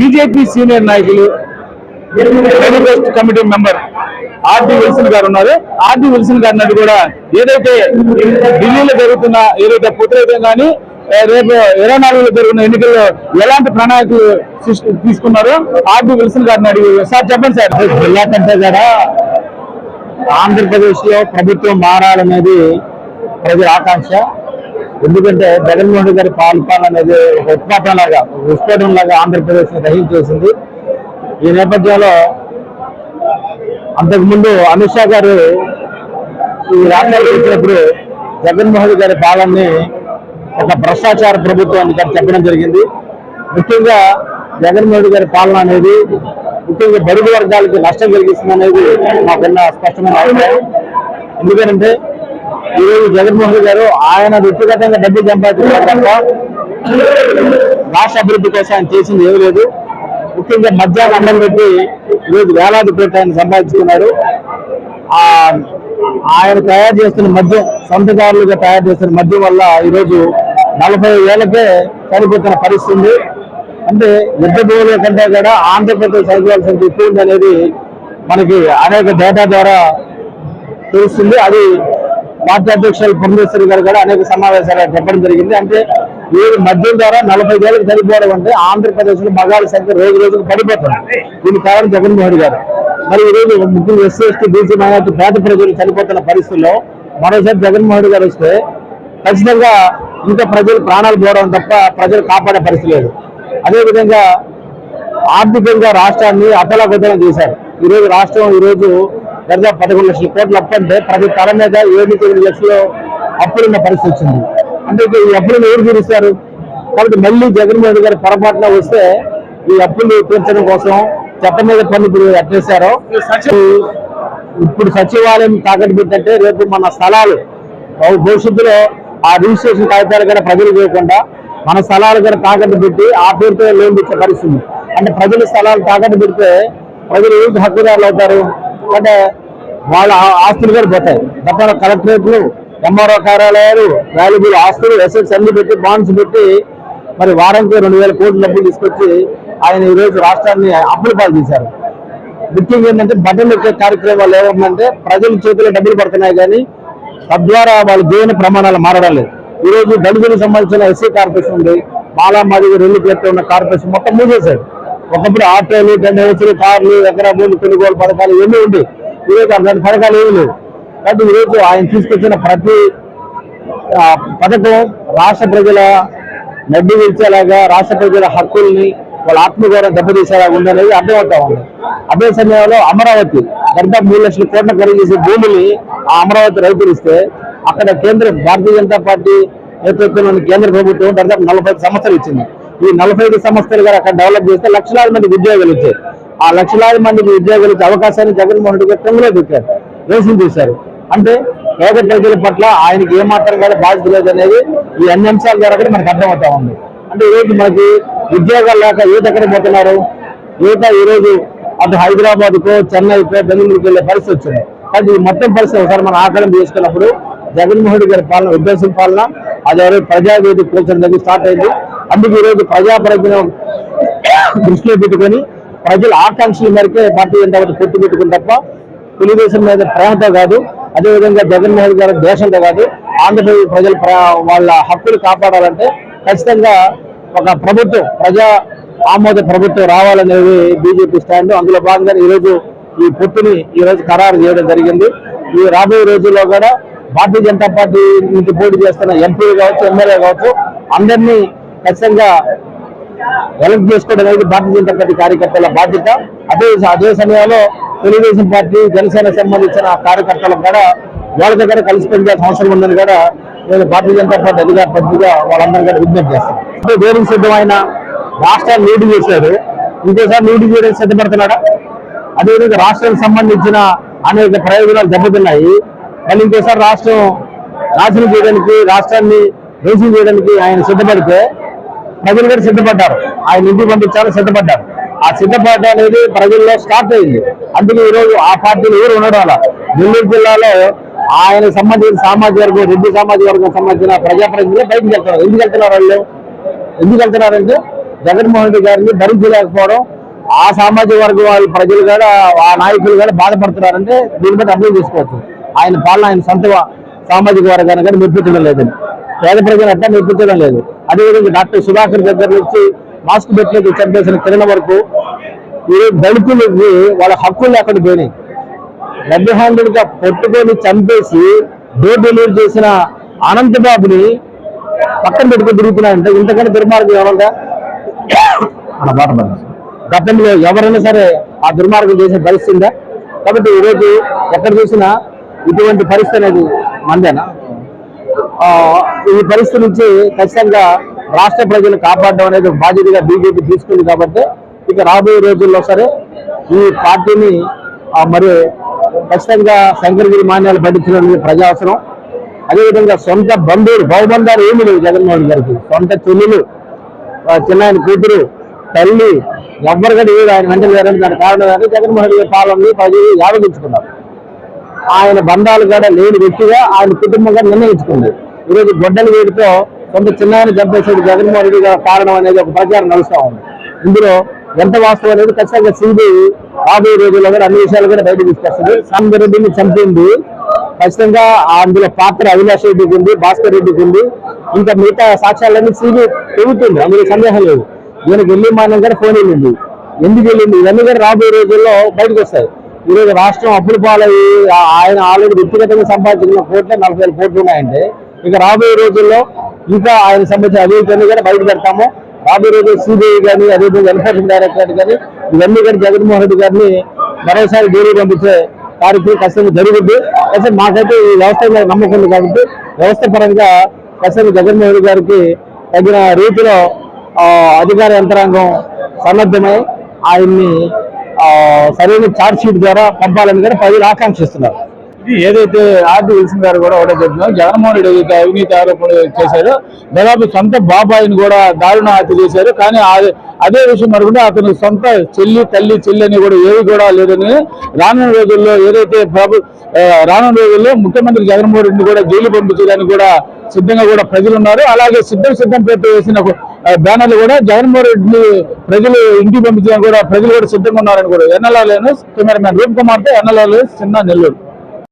BJP senior నాయకులు manifesto committee member RD Wilson గారు ఉన్నారు. ఆర్డి విల్సన్ గారు అన్నది కూడా ఏదైతే ఢిల్లీలో జరుగుతున్న ఏదైతే పుత్రేతం కానీ రేపు ఇరవై నాలుగులో జరుగుతున్న ఎన్నికల్లో ఎలాంటి ప్రణాళికలు తీసుకున్నారో తీసుకున్నారు ఆర్డి విల్సన్ గారిని అడిగి సార్ చెప్పండి సార్. జిల్లా కంటే కూడా ఆంధ్రప్రదేశ్లో ప్రభుత్వం మారాలనేది ప్రజల ఆకాంక్ష. ఎందుకంటే జగన్మోహన్ రెడ్డి గారి పాలన అనేది ఒక ఉత్పాదం లాగా విస్ఫోటం లాగా ఆంధ్రప్రదేశ్ని దహించేసింది ఈ నేపథ్యంలో అంతకుముందు అమిత్ షా గారు ఈ రాష్ట్రానికి వచ్చినప్పుడు జగన్మోహన్ గారి పాలనని ఒక భ్రష్టాచార ప్రభుత్వాన్ని గారు చెప్పడం జరిగింది. ముఖ్యంగా జగన్మోహన్ గారి పాలన అనేది ముఖ్యంగా బడుగు వర్గాలకి నష్టం కలిగిస్తుంది అనేది మాకున్న స్పష్టమైన అభిప్రాయం. ఎందుకంటే ఈరోజు జగన్మోహన్ గారు ఆయన వ్యక్తిగతంగా డబ్బు సంపాదించారు రాష్ట్ర అభివృద్ధి కోసం ఆయన చేసింది ఏమీ లేదు. ముఖ్యంగా మధ్యాహ్నం అన్నం పెట్టి ఈరోజు వేలాది పెట్టి ఆయన సంపాదించుకున్నారు. ఆయన తయారు చేస్తున్న మద్యం సొంతదారులుగా తయారు చేస్తున్న మద్యం వల్ల ఈరోజు నలభై ఏళ్ళకే చనిపోతున్న పరిస్థితి ఉంది. అంటే యుద్ధ భూముల కంటే కూడా ఆంధ్రప్రదేశ్ చనిపోవాల్సింది ఎక్కువ అనేది మనకి అనేక డేటా ద్వారా తెలుస్తుంది. అది పార్టీ అధ్యక్షులు పురంధేశ్వరి గారు కూడా అనేక సమావేశాలు చెప్పడం జరిగింది. అంటే ఈ మద్యం ద్వారా నలభై ఏళ్ళకి చనిపోవడం అంటే ఆంధ్రప్రదేశ్లో మగాళ్ళ సంఖ్య రోజు రోజుకు పడిపోతుంది. దీనికి కారణం జగన్మోహన్ గారు. మరి ఈ రోజు ముఖ్యంగా ఎస్సీ ఎస్టీ బీసీ మైనార్టీ పేద ప్రజలు చనిపోతున్న పరిస్థితుల్లో మరోసారి జగన్మోహన్ గారు వస్తే ఖచ్చితంగా ఇంకా ప్రజలు ప్రాణాలు పోవడం తప్ప ప్రజలు కాపాడే పరిస్థితి లేదు. అదేవిధంగా ఆర్థికంగా రాష్ట్రాన్ని అతలాకుతలం చేశారు. ఈ రోజు రాష్ట్రం ఈ రోజు దాదాపు పదకొండు లక్షల కోట్లు అప్పు అంటే ప్రతి తల మీద ఏడు తొమ్మిది లక్షలు అప్పులున్న పరిస్థితి వచ్చింది. అంటే ఈ అప్పులను ఎవరు తీరుస్తారు? కాబట్టి మళ్ళీ జగన్మోహన్ రెడ్డి గారి పొరపాటున వస్తే ఈ అప్పులు తీర్చడం కోసం చట్టం మీద పని ఇప్పుడు ఎట్టేశారో ఇప్పుడు సచివాలయం తాకట్టు పెట్టంటే రేపు మన స్థలాలు భవిష్యత్తులో ఆ రిజిస్ట్రేషన్ కాగితాలు కూడా ప్రజలు చేయకుండా మన స్థలాలు కూడా తాకట్టు పెట్టి ఆ పేరుతో లోన్ ఇచ్చే పరిస్థితి అంటే ప్రజల స్థలాలు తాకట్టు పెడితే ప్రజలు ఏమిటి హక్కుదారులు అవుతారు? అంటే వాళ్ళ ఆ- ఆస్తులు కూడా పోతాయి. తప్ప కలెక్టరేట్లు ఎంఆర్ఓ కార్యాలయాలు వాల్యుబుల్ ఆస్తులు ఎసెట్స్ అన్ని పెట్టి బాండ్స్ పెట్టి మరి వారానికి రెండు వేల కోట్ల డబ్బులు తీసుకొచ్చి ఆయన ఈ రోజు రాష్ట్రాన్ని అప్పులు పాలు చేశారు. ముఖ్యంగా ఏంటంటే బట్టలు ఎక్కే కార్యక్రమాలు ఏమంటే ప్రజల చేతిలో డబ్బులు పడుతున్నాయి కానీ తద్వారా వాళ్ళ జీవన ప్రమాణాలు మారడం లేదు. ఈ రోజు దళితులకు సంబంధించిన ఎస్సీ కార్పొరేషన్ ఉంది. మాలా మాదిగ రెండు పేర్లు ఉన్న కార్పొరేషన్ మొత్తం మూసేశాడు ఒకప్పుడు ఆటోలు టెన్ హౌస్లు కార్లు ఎకరా భూమి కొనుగోలు పథకాలు ఇవన్నీ ఉండి. ఈరోజు రోజు అలాంటి పథకాలు ఏమి లేవు. కాబట్టి ఈరోజు ఆయన తీసుకొచ్చిన ప్రతి పథకం రాష్ట్ర ప్రజల నడ్డి విడిచేలాగా రాష్ట్ర ప్రజల హక్కుల్ని వాళ్ళ ఆత్మగౌరవం దెబ్బతీసేలాగా ఉందనేది అర్థమవుతా ఉంది. అదే సమయంలో అమరావతి దాదాపు మూడు లక్షల కోట్ల ఖరీదు చేసే భూమిని ఆ అమరావతి రైతులు ఇస్తే అక్కడ కేంద్ర భారతీయ జనతా పార్టీ నేతృత్వంలోని కేంద్ర ప్రభుత్వం దాదాపు నలభై ఐదు ఇచ్చింది. ఈ నలభై ఐదు గారు అక్కడ డెవలప్ చేస్తే లక్షలాది మంది ఉద్యోగాలు ఇచ్చాయి ఆ లక్షలాది మందికి ఉద్యోగులకు అవకాశాన్ని జగన్మోహన్ రెడ్డి గారు తొంగలో పెట్టారు రేషన్ చేశారు అంటే పేద ప్రజల పట్ల ఆయనకి ఏమాత్రం కూడా బాధ్యత లేదనేది ఈ అన్ని అంశాల ద్వారా కూడా మనకు అర్థమవుతా ఉంది. అంటే ఈరోజు మనకి ఉద్యోగాలు లేక యువత ఎక్కడ పోతున్నారు? యువత ఈరోజు అటు హైదరాబాద్ కో చెన్నైకో బెంగళూరుకి వెళ్ళే పరిస్థితి వచ్చింది. కానీ ఈ మొత్తం పరిస్థితి ఒకసారి మనం ఆకలన చేసుకున్నప్పుడు జగన్మోహన్ రెడ్డి గారి పాలన ఉద్దేశం పాలన అది ఎవరో ప్రజావేది కూర్చొని దగ్గర స్టార్ట్ అయింది. అందుకు ఈ రోజు ప్రజా దృష్టిలో పెట్టుకొని ప్రజల ఆకాంక్షల మేరకే భారతీయ జనతా పార్టీ పొత్తు పెట్టుకుని తప్ప తెలుగుదేశం మీద ప్రేమతో కాదు. అదేవిధంగా జగన్మోహన్ గారి దేశంతో కాదు. ఆంధ్రప్రదేశ్ ప్రజల ప్ర- వాళ్ళ హక్కులు కాపాడాలంటే ఖచ్చితంగా ఒక ప్రభుత్వం ప్రజా ఆమోద ప్రభుత్వం రావాలనేది బీజేపీ స్టాండ్. అందులో భాగంగా ఈరోజు ఈ పొత్తుని ఈరోజు ఖరారు చేయడం జరిగింది. ఈ రాబోయే రోజుల్లో కూడా భారతీయ జనతా పార్టీ నుంచి పోటీ చేస్తున్న ఎంపీలు కావచ్చు ఎమ్మెల్యే కావచ్చు అందరినీ ఖచ్చితంగా ఎలక్ట్ చేసుకోవడం అనేది భారతీయ జనతా పార్టీ కార్యకర్తల బాధ్యత. అదే అదే సమయంలో తెలుగుదేశం పార్టీ జనసేన సంబంధించిన కార్యకర్తలకు కూడా వాళ్ళ దగ్గర కలిసి పనిచేయాల్సిన అవసరం ఉందని కూడా నేను భారతీయ జనతా పార్టీ అధికార పద్ధతిగా వాళ్ళందరూ కూడా విజ్ఞప్తి చేస్తాను. అంటే సిద్ధమైన రాష్ట్రాన్ని లీడ్ చేశారు. ఇంకోసారి లీడ్ చేయడానికి సిద్ధపడుతున్నాడా? అదేవిధంగా రాష్ట్రానికి సంబంధించిన అనేక ప్రయోజనాలు దెబ్బతిన్నాయి. మళ్ళీ ఇంకోసారి రాష్ట్రం నాశనం చేయడానికి రాష్ట్రాన్ని దేశం చేయడానికి ఆయన సిద్ధపడితే ప్రజలు కూడా సిద్ధపడ్డారు. ఆయన ఇంటికి పంపించాలని సిద్ధపడ్డారు. ఆ సిద్ధపడ్డ అనేది ప్రజల్లో స్టార్ట్ అయింది. అందుకే ఈరోజు ఆ పార్టీలు ఎవరు ఉండడం అలా నెల్లూరు జిల్లాలో ఆయన సంబంధించిన సామాజిక వర్గం రెడ్డి సామాజిక వర్గం సంబంధించిన ప్రజాప్రతినిధులు బయటకు వెళ్తున్నారు. ఎందుకు వెళ్తున్నారు వాళ్ళు? ఎందుకు వెళ్తున్నారంటే జగన్మోహన్ రెడ్డి గారిని భరించలేకపోవడం ఆ సామాజిక వర్గం వాళ్ళ ప్రజలు కూడా ఆ నాయకులు కూడా బాధపడుతున్నారంటే దీన్ని బట్టి అర్థం చేసుకోవచ్చు. ఆయన పాలన ఆయన సొంత సామాజిక వర్గాన్ని కానీ మెప్పించడం లేదని పేద ప్రజలు అట్లా మెప్పించడం లేదు. అదేవిధంగా డాక్టర్ సుధాకర్ దగ్గర నుంచి మాస్క్ పెట్టలేదు చంపేసిన కిరణ్ వరకు ఈ దళితులకి వాళ్ళ హక్కులు అక్కడ పోయినాయి. రెడ్ హ్యాండెడ్గా పట్టుకొని చంపేసి డోర్ డెలివరీ చేసిన అనంతబాబుని పక్కన పెట్టుకుని తిరుగుతున్నాయంటే ఇంతకంటే దుర్మార్గం ఎవరుందా మన మాట. గతంలో ఎవరైనా సరే ఆ దుర్మార్గం చేసే పరిస్థితి ఉందా? కాబట్టి ఈరోజు ఎక్కడ చూసినా ఇటువంటి పరిస్థితి అనేది మందేనా? ఈ పరిస్థితి నుంచి ఖచ్చితంగా రాష్ట్ర ప్రజలు కాపాడడం అనేది బాధ్యతగా బీజేపీ తీసుకుంది కాబట్టి ఇక రాబోయే రోజుల్లో సరే ఈ పార్టీని మరి ఖచ్చితంగా శంకరగిరి మాన్యాలు పట్టించడం అనేది ప్రజా అవసరం అదేవిధంగా సొంత బంధువులు బహుబంధాలు ఏమి లేవు జగన్మోహన్ గారికి. సొంత చెల్లెలు చిన్నాయన చిన్న కూతురు తల్లి ఎవ్వరు కూడా ఏడు ఆయన వెంట లేరని దానికి కారణం కానీ జగన్మోహన్ గారి పాలనని ప్రజలు యావగించుకున్నారు. ఆయన బంధాలు కూడా లేని వ్యక్తిగా ఆయన కుటుంబంగా నిర్ణయించుకుంది. ఈరోజు గొడ్డల వేడితో కొంత చిన్నారిని చంపేసేది జగన్మోహన్ రెడ్డి గారి కారణం అనేది ఒక ప్రచారం నడుస్తూ ఉంది. ఇందులో ఎంత వాస్తవం అనేది ఖచ్చితంగా సిబిఐ రాబోయే రోజుల్లో కూడా అన్ని విషయాలు కూడా బయట తీసుకొస్తుంది. సాంబరెడ్డిని చంపింది. ఖచ్చితంగా అందులో పాత్ర అవినాష్ రెడ్డికి ఉంది భాస్కర్ రెడ్డికి ఉంది. ఇంకా మిగతా సాక్ష్యాలన్నీ సిబిఐ పెరుగుతుంది. అందులో సందేహం లేదు. ఈయనకి వెళ్ళి మానం కూడా ఫోన్ వెళ్ళింది. ఎందుకు వెళ్ళింది? ఇవన్నీ కూడా రాబోయే రోజుల్లో బయటకు వస్తాయి. ఈ రోజు రాష్ట్రం అప్పుల పాలయ్యి ఆయన ఆల్రెడీ వ్యక్తిగతంగా సంపాదించిన కోట్ల నలభై వేల కోట్లు ఉన్నాయంటే ఇక రాబోయే రోజుల్లో ఇంకా ఆయన సంబంధించిన అభివృద్ధి కూడా బయట పెడతాము. రాబోయే రోజు సిబిఐ కానీ అదేవిధంగా ఎన్ఫోర్స్మెంట్ డైరెక్టరేట్ కానీ ఇవన్నీ కూడా జగన్మోహన్ రెడ్డి గారిని మరోసారి జైలు పంపించే కార్యక్రమం ఖచ్చితంగా జరుగుద్ది. అయితే మాకైతే ఈ వ్యవస్థ మీద నమ్మకం ఉంది కాబట్టి వ్యవస్థ పరంగా ఖచ్చితంగా జగన్మోహన్ రెడ్డి గారికి తగిన రీతిలో అధికార యంత్రాంగం సన్నద్ధమై ఆయన్ని సరైన ఛార్జ్ షీట్ ద్వారా పంపాలని కూడా ప్రజలు ఆకాంక్షిస్తున్నారు. ఏదైతే ఆర్డీ విల్సన్ గారు కూడా ఒకటే చెప్తున్నారు జగన్మోహన్ రెడ్డి ఏదైతే అవినీతి ఆరోపణలు చేశారో. దాదాపు సొంత బాబాయిని కూడా దారుణ హత్య చేశారు. కానీ అదే విషయం మరొకటి అతను సొంత చెల్లి తల్లి చెల్లి అని కూడా ఏవి కూడా లేదని రానున్న రోజుల్లో ఏదైతే ప్రభు రానున్న రోజుల్లో ముఖ్యమంత్రి జగన్మోహన్ రెడ్డిని కూడా జైలు పంపించడానికి కూడా సిద్ధంగా కూడా ప్రజలు ఉన్నారు. అలాగే సిద్ధం సిద్ధం పేరుతో వేసిన బ్యానర్లు కూడా జగన్మోహన్ రెడ్డిని ప్రజలు ఇంటికి పంపించడానికి కూడా ప్రజలు కూడా సిద్ధంగా ఉన్నారని కూడా ఎన్ఎల్ఆర్ కెమెరామెన్ రూప్ కుమార్తో ఎన్ఎల్ఆర్ చిన్న నెల్లూరు.